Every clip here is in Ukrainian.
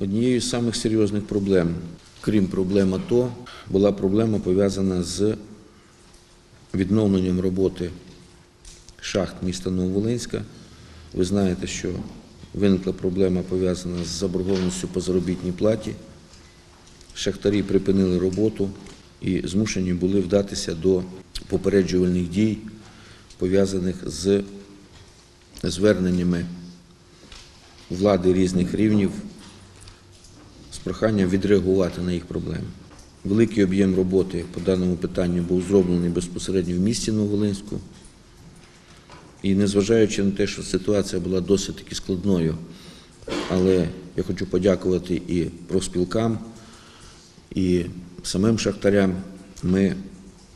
Однією з самих серйозних проблем, крім проблем АТО, була проблема пов'язана з відновленням роботи шахт міста Нововолинська. Ви знаєте, що виникла проблема пов'язана з заборгованістю по заробітній платі. Шахтарі припинили роботу і змушені були вдатися до попереджувальних дій, пов'язаних з зверненнями влади різних рівнів проханням відреагувати на їх проблеми. Великий об'єм роботи по даному питанню був зроблений безпосередньо в місті Нововолинську. І незважаючи на те, що ситуація була досить таки складною, але я хочу подякувати і профспілкам, і самим шахтарям. Ми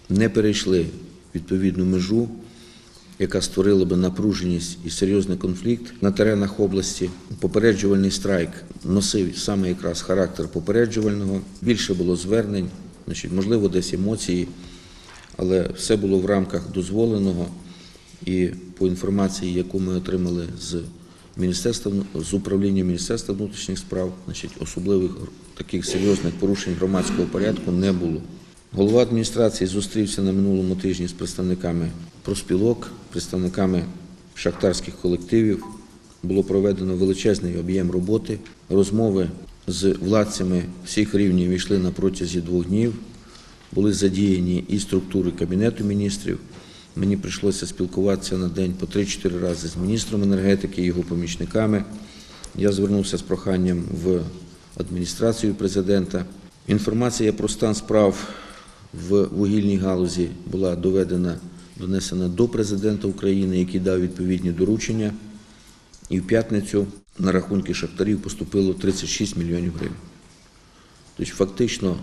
не перейшли відповідну межу, яка створила би напруженість і серйозний конфлікт на теренах області. Попереджувальний страйк носив саме якраз характер попереджувального. Більше було звернень, значить, можливо, десь емоції, але все було в рамках дозволеного. І по інформації, яку ми отримали з міністерства з управління Міністерства внутрішніх справ, значить, особливих таких серйозних порушень громадського порядку не було. Голова адміністрації зустрівся на минулому тижні з представниками профспілок, представниками шахтарських колективів. Було проведено величезний об'єм роботи. Розмови з владцями всіх рівнів йшли на протязі двох днів. Були задіяні і структури Кабінету міністрів. Мені прийшлося спілкуватися на день по 3-4 рази з міністром енергетики, його помічниками. Я звернувся з проханням в адміністрацію президента. Інформація про стан справ в вугільній галузі була доведена, донесена до президента України, який дав відповідні доручення. І в п'ятницю на рахунки шахтарів поступило 36 мільйонів гривень. Тобто фактично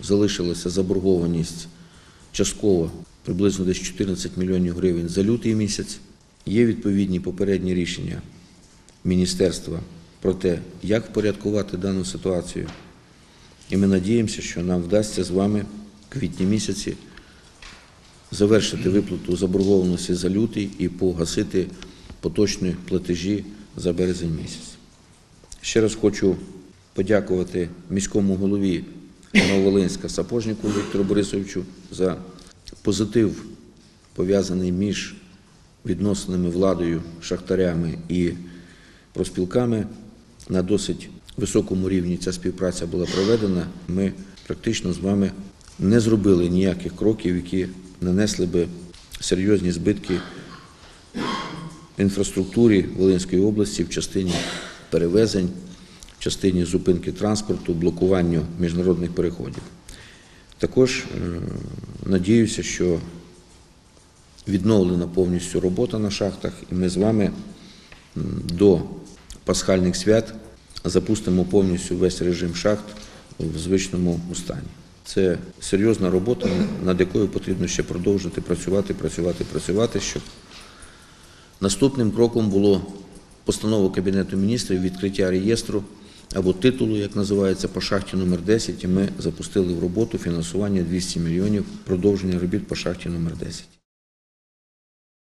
залишилася заборгованість частково приблизно десь 14 мільйонів гривень за лютий місяць. Є відповідні попередні рішення міністерства про те, як впорядкувати дану ситуацію. І ми надіємося, що нам вдасться з вами квітні місяці завершити виплату заборгованості за лютий і погасити поточні платежі за березень місяць. Ще раз хочу подякувати міському голові Нововолинська Сапожнику Віктору Борисовичу за позитив, пов'язаний між відносинами владою, шахтарями і профспілками. На досить високому рівні ця співпраця була проведена. Ми практично з вами не зробили ніяких кроків, які нанесли би серйозні збитки інфраструктурі Волинської області в частині перевезень, в частині зупинки транспорту, блокуванню міжнародних переходів. Також е, надіюся, що відновлена повністю робота на шахтах, і ми з вами до пасхальних свят запустимо повністю весь режим шахт в звичному стані. Це серйозна робота, над якою потрібно ще продовжити працювати, працювати, працювати, щоб наступним кроком було постанова Кабінету міністрів відкриття реєстру або титулу, як називається, по шахті номер 10, і ми запустили в роботу фінансування 200 мільйонів продовження робіт по шахті номер 10.